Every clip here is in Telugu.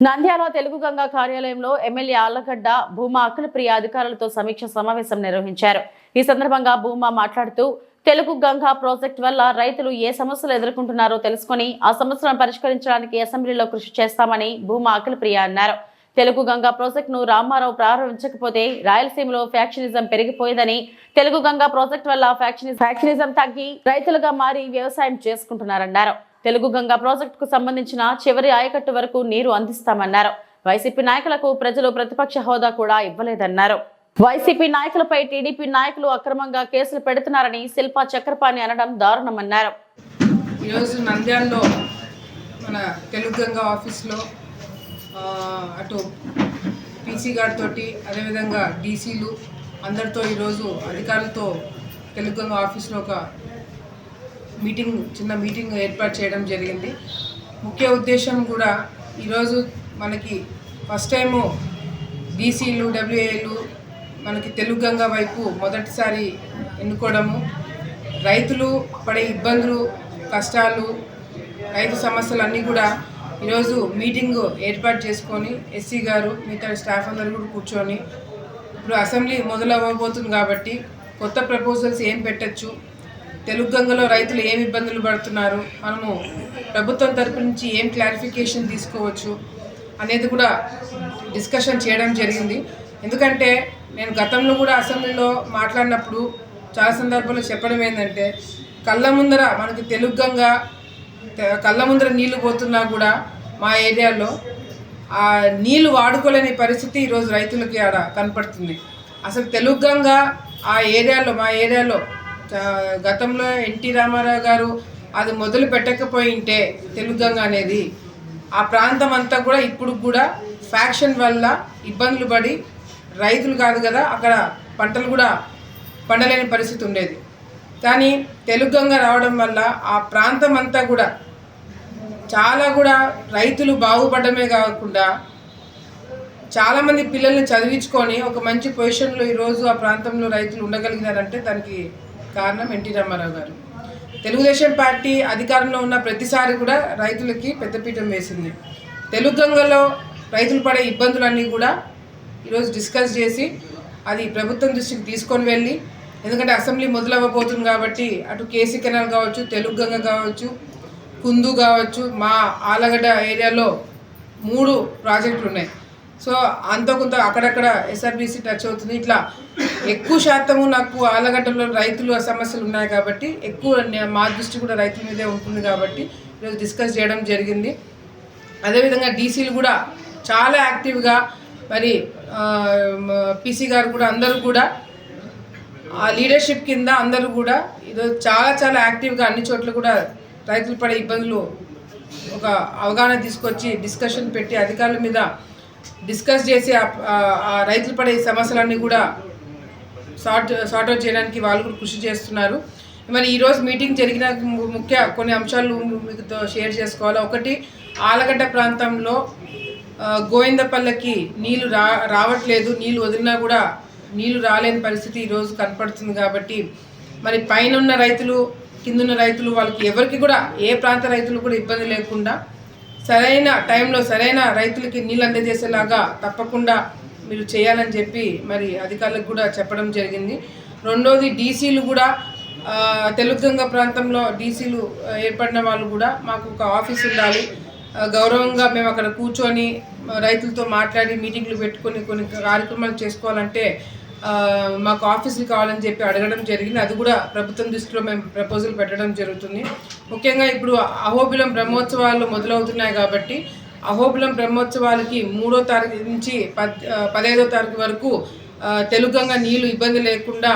నంద్యాల తెలుగు గంగా కార్యాలయంలో ఎమ్మెల్యే ఆళ్ళగడ్డ భూమా అఖిలప్రియ అధికారులతో సమీక్ష సమావేశం నిర్వహించారు. ఈ సందర్భంగా భూమా మాట్లాడుతూ తెలుగు గంగా ప్రాజెక్ట్ వల్ల రైతులు ఏ సమస్యలు ఎదుర్కొంటున్నారో తెలుసుకుని ఆ సమస్యలను పరిష్కరించడానికి అసెంబ్లీలో కృషి చేస్తామని భూమా అఖిలప్రియ అన్నారు. తెలుగు గంగా ప్రాజెక్టును రామారావు ప్రారంభించకపోతే రాయలసీమలో ఫ్యాక్షనిజం పెరిగిపోయేదని తెలుగు గంగా ప్రాజెక్ట్ వల్ల ఫ్యాక్షనిజం తగ్గి రైతులుగా మారి వ్యవసాయం చేసుకుంటున్నారన్నారు. తెలుగు గంగా ప్రాజెక్టుకు సంబంధించిన చివరి ఆయకట్టు వరకు నీరు అందిస్తామన్నారు. వైసీపీ నాయకులకు ప్రజలు ప్రతిపక్ష హోదా కూడా ఇవ్వలేదన్నారు. వైసీపీ నాయకులపై టీడీపీ నాయకులు అక్రమంగా కేసులు పెడుతున్నారని శిల్పా చక్రపాణి అనడం దారుణమన్నారు. ఈరోజు నంద్యాలలో మన తెలుగు గంగా ఆఫీస్లో అటు పీసీ గారితో అదేవిధంగా డీసీలు అందరితో ఈరోజు అధికారులతో తెలుగు గంగా ఆఫీస్లో ఒక మీటింగ్ చిన్న మీటింగ్ ఏర్పాటు చేయడం జరిగింది. ముఖ్య ఉద్దేశం కూడా ఈరోజు మనకి ఫస్ట్ టైము డీసీలు డబ్ల్యూఏలు మనకి తెలుగు గంగ వైపు మొదటిసారి ఎన్నుకోవడము. రైతులు పడే ఇబ్బందులు కష్టాలు రైతు సమస్యలు అన్నీ కూడా ఈరోజు మీటింగ్ ఏర్పాటు చేసుకొని ఎస్సీ గారు మిగతా స్టాఫ్ అందరూ కూడా కూర్చొని ఇప్పుడు అసెంబ్లీ మొదలవ్వబోతుంది కాబట్టి కొత్త ప్రపోజల్స్ ఏం పెట్టచ్చు తెలుగు గంగలో రైతులు ఏమి ఇబ్బందులు పడుతున్నారు? మనము ప్రభుత్వం తరపు నుంచి ఏం క్లారిఫికేషన్ తీసుకోవచ్చు అనేది కూడా డిస్కషన్ చేయడం జరిగింది. ఎందుకంటే నేను గతంలో కూడా అసెంబ్లీలో మాట్లాడినప్పుడు చాలా సందర్భాల్లో చెప్పడం ఏంటంటే కళ్ళ ముందర మనకి తెలుగు గంగ కళ్ళ ముందర నీళ్ళు పోతున్నా కూడా మా ఏరియాలో ఆ నీళ్ళు వాడుకోలేని పరిస్థితి ఈరోజు రైతులకి ఆడ కనపడుతుంది. అసలు తెలుగు గంగ ఆ ఏరియాలో మా ఏరియాలో గతంలో ఎన్టీ రామారావు గారు అది మొదలు పెట్టకపోయింటే తెలుగు గంగ అనేది. ఆ ప్రాంతం అంతా కూడా ఇప్పుడు కూడా ఫ్యాక్షన్ వల్ల ఇబ్బందులు పడి రైతులు కాదు కదా అక్కడ పంటలు కూడా పండలేని పరిస్థితి ఉండేది. కానీ తెలుగు గంగ రావడం వల్ల ఆ ప్రాంతం అంతా కూడా చాలా కూడా రైతులు బాగుపడమే కాకుండా చాలామంది పిల్లల్ని చదివించుకొని ఒక మంచి పొజిషన్లో ఈరోజు ఆ ప్రాంతంలో రైతులు ఉండగలిగినారంటే దానికి కారణం ఎన్టీ రామారావు గారు. తెలుగుదేశం పార్టీ అధికారంలో ఉన్న ప్రతిసారి కూడా రైతులకి పెద్దపీఠం వేసింది. తెలుగు గంగలో రైతులు పడే ఇబ్బందులన్నీ కూడా ఈరోజు డిస్కస్ చేసి అది ప్రభుత్వం దృష్టికి తీసుకొని వెళ్ళి ఎందుకంటే అసెంబ్లీ మొదలవ్వబోతుంది కాబట్టి అటు కేసీ కెనాల్ కావచ్చు తెలుగు గంగ కావచ్చు కుందు కావచ్చు మా ఆలగడ్డ ఏరియాలో మూడు ప్రాజెక్టులు ఉన్నాయి సో అంత కొంత అక్కడక్కడ ఎస్ఆర్బీసీ టచ్ అవుతుంది. ఇట్లా ఎక్కువ శాతము నాకు ఆలగడ్డలో రైతులు సమస్యలు ఉన్నాయి కాబట్టి ఎక్కువ మా దృష్టి కూడా రైతుల మీదే ఉంటుంది కాబట్టి ఈరోజు డిస్కస్ చేయడం జరిగింది. అదేవిధంగా డీసీలు కూడా చాలా యాక్టివ్గా మరి పీసీ గారు కూడా అందరూ కూడా ఆ లీడర్షిప్ కింద అందరూ కూడా ఈరోజు చాలా చాలా యాక్టివ్గా అన్ని చోట్ల కూడా రైతులు పడే ఇబ్బందులు ఒక అవగాహన తీసుకొచ్చి డిస్కషన్ పెట్టి అధికారుల మీద డిస్కస్ చేసి ఆ- రైతులు పడే సమస్యలన్నీ కూడా సార్ట్ సార్ట్ అవుట్ చేయడానికి వాళ్ళు కూడా కృషి చేస్తున్నారు. మరి ఈరోజు మీటింగ్ జరిగిన ముఖ్య కొన్ని అంశాలు మీతో షేర్ చేసుకోవాలి? ఒకటి ఆలగడ్డ ప్రాంతంలో గోవిందపల్లెకి నీళ్ళు రా రావట్లేదు నీళ్ళు వదిలినా కూడా నీళ్ళు రాలేని పరిస్థితి ఈరోజు కనపడుతుంది కాబట్టి మరి పైన ఉన్న రైతులు కిందున్న రైతులు వాళ్ళకి ఎవరికి కూడా ఏ ప్రాంత రైతులు కూడా ఇబ్బంది లేకుండా సరైన టైంలో సరైన రైతులకి నీళ్ళు అందజేసేలాగా తప్పకుండా మీరు చేయాలని చెప్పి మరి అధికారులకు కూడా చెప్పడం జరిగింది. రెండోది డీసీలు కూడా ఆ, తెలుగు ప్రాంతంలో డీసీలు ఏర్పడిన వాళ్ళు కూడా మాకు ఒక ఆఫీస్ ఉండాలి. గౌరవంగా మేము అక్కడ కూర్చొని రైతులతో మాట్లాడి మీటింగ్లు పెట్టుకొని కొన్ని కార్యక్రమాలు చేసుకోవాలంటే మాకు ఆఫీసులు కావాలని చెప్పి అడగడం జరిగింది. అది కూడా ప్రభుత్వం దృష్టిలో మేము ప్రపోజల్ పెట్టడం జరుగుతుంది. ముఖ్యంగా ఇప్పుడు అహోబిలం బ్రహ్మోత్సవాలు మొదలవుతున్నాయి కాబట్టి అహోబిలం బ్రహ్మోత్సవాలకి మూడో తారీఖు నుంచి పద్ పదహైదో తారీఖు వరకు తెలుగంగా నీళ్ళు ఇబ్బంది లేకుండా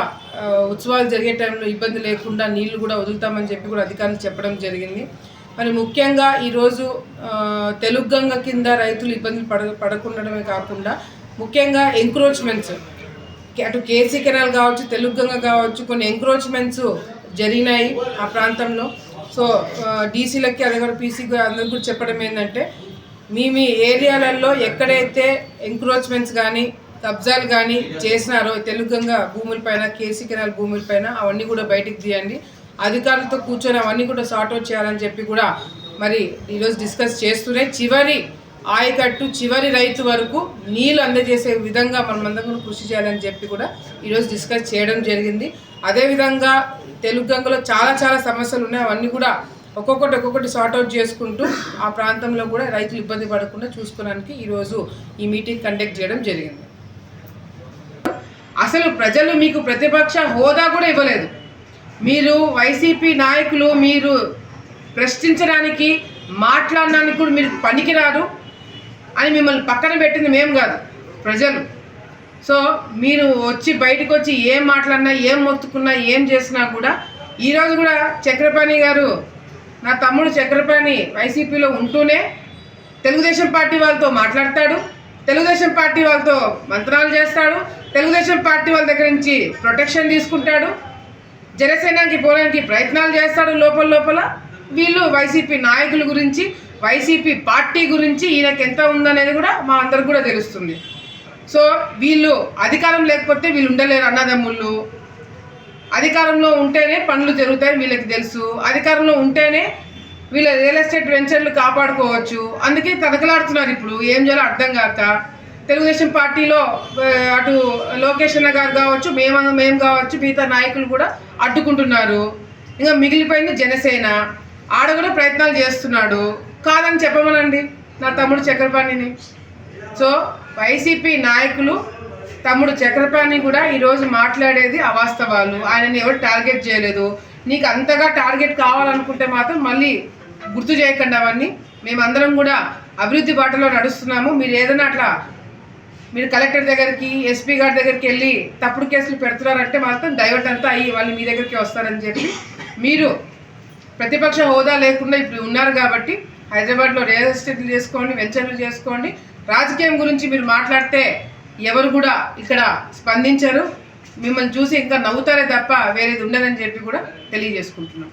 ఉత్సవాలు జరిగే టైంలో ఇబ్బంది లేకుండా నీళ్ళు కూడా వదులుతామని చెప్పి కూడా అధికారులు చెప్పడం జరిగింది. మరి ముఖ్యంగా ఈరోజు తెలుగు గంగ కింద రైతులు ఇబ్బందులు పడ పడకుండడమే కాకుండా ముఖ్యంగా ఎంక్రోచ్మెంట్స్ అటు కేసీ కెనాల్ కావచ్చు తెలుగు గంగ కావచ్చు కొన్ని ఎంక్రోచ్మెంట్స్ జరిగినాయి ఆ ప్రాంతంలో. సో డీసీలకి అదే కూడా పీసీకి అందరికి కూడా చెప్పడం ఏంటంటే మీ మీ ఏరియాలలో ఎక్కడైతే ఎంక్రోచ్మెంట్స్ కానీ కబ్జాలు కానీ చేసినారో తెలుగుగంగ భూములపైన కేసీ కెనాల్ భూములపైన అవన్నీ కూడా బయటికి తీయండి. అధికారులతో కూర్చొని అవన్నీ కూడా సార్ట్ అవుట్ చేయాలని చెప్పి కూడా మరి ఈరోజు డిస్కస్ చేస్తూనే చివరి ఆయకట్టు చివరి రైతు వరకు నీళ్ళు అందజేసే విధంగా మనమందరం కృషి చేయాలని చెప్పి కూడా ఈరోజు డిస్కస్ చేయడం జరిగింది. అదేవిధంగా తెలుగు గంగలో చాలా చాలా సమస్యలు ఉన్నాయి. అవన్నీ కూడా ఒక్కొక్కటి ఒక్కొక్కటి సార్ట్అవుట్ చేసుకుంటూ ఆ ప్రాంతంలో కూడా రైతులు ఇబ్బంది పడకుండా చూసుకోవడానికి ఈరోజు ఈ మీటింగ్ కండక్ట్ చేయడం జరిగింది. అసలు ప్రజలు మీకు ప్రతిపక్ష హోదా కూడా ఇవ్వలేదు. మీరు వైసీపీ నాయకులు మీరు ప్రశ్నించడానికి మాట్లాడడానికి కూడా మీరు పనికిరారు. అని మిమ్మల్ని పక్కన పెట్టింది మేము కాదు ప్రజలు. సో మీరు వచ్చి బయటకు వచ్చి ఏం మాట్లాడినా ఏం మొత్తుకున్నా ఏం చేసినా కూడా ఈరోజు కూడా చక్రపాణి గారు నా తమ్ముడు చక్రపాణి వైసీపీలో ఉంటూనే తెలుగుదేశం పార్టీ వాళ్ళతో మాట్లాడతాడు తెలుగుదేశం పార్టీ వాళ్ళతో మంత్రాలు చేస్తాడు తెలుగుదేశం పార్టీ వాళ్ళ దగ్గర నుంచి ప్రొటెక్షన్ తీసుకుంటాడు జనసేనకి పోవడానికి ప్రయత్నాలు చేస్తాడు లోపల లోపల. వీళ్ళు వైసీపీ నాయకుల గురించి వైసీపీ పార్టీ గురించి ఈయనకి ఎంత ఉందనేది కూడా మా అందరికి కూడా తెలుస్తుంది. సో వీళ్ళు అధికారం లేకపోతే వీళ్ళు ఉండలేరు అన్నదమ్ముళ్ళు. అధికారంలో ఉంటేనే పనులు జరుగుతాయి వీళ్ళకి తెలుసు. అధికారంలో ఉంటేనే వీళ్ళ రియల్ ఎస్టేట్ వెంచర్లు కాపాడుకోవచ్చు. అందుకే తనకలాడుతున్నారు ఇప్పుడు. ఏం చేయాలో అర్థం కాక. తెలుగుదేశం పార్టీలో అటు లోకేష్ అన్న గారు కావచ్చు మేము మేము కావచ్చు మిగతా నాయకులు కూడా అడ్డుకుంటున్నారు. ఇంకా మిగిలిపోయింది జనసేన. ఆడ కూడా ప్రయత్నాలు చేస్తున్నాడు. కాదని చెప్పమనండి నా తమ్ముడు చక్రపాణిని. సో వైసీపీ నాయకులు తమ్ముడు చక్రపాణి కూడా ఈరోజు మాట్లాడేది అవాస్తవాలు. ఆయనని ఎవరు టార్గెట్ చేయలేదు. నీకు అంతగా టార్గెట్ కావాలనుకుంటే మాత్రం మళ్ళీ గుర్తు చేయకండి అవన్నీ. మేమందరం కూడా అభివృద్ధి బాటలో నడుస్తున్నాము. మీరు ఏదైనా అట్లా మీరు కలెక్టర్ దగ్గరికి ఎస్పీ గారి దగ్గరికి వెళ్ళి తప్పుడు కేసులు పెడుతున్నారంటే మాత్రం డైవర్ట్ అంతా అయ్యి వాళ్ళు మీ దగ్గరికి వస్తారని చెప్పి మీరు ప్రతిపక్ష హోదా లేకుండా ఇప్పుడు ఉన్నారు కాబట్టి హైదరాబాద్లో రియల్ ఎస్టేట్లు చేసుకోండి వెంచర్లు చేసుకోండి. రాజకీయం గురించి మీరు మాట్లాడితే ఎవరు కూడా ఇక్కడ స్పందించరు. మిమ్మల్ని చూసి ఇంకా నవ్వుతారే తప్ప వేరేది ఉండదని చెప్పి కూడా తెలియజేసుకుంటున్నాం.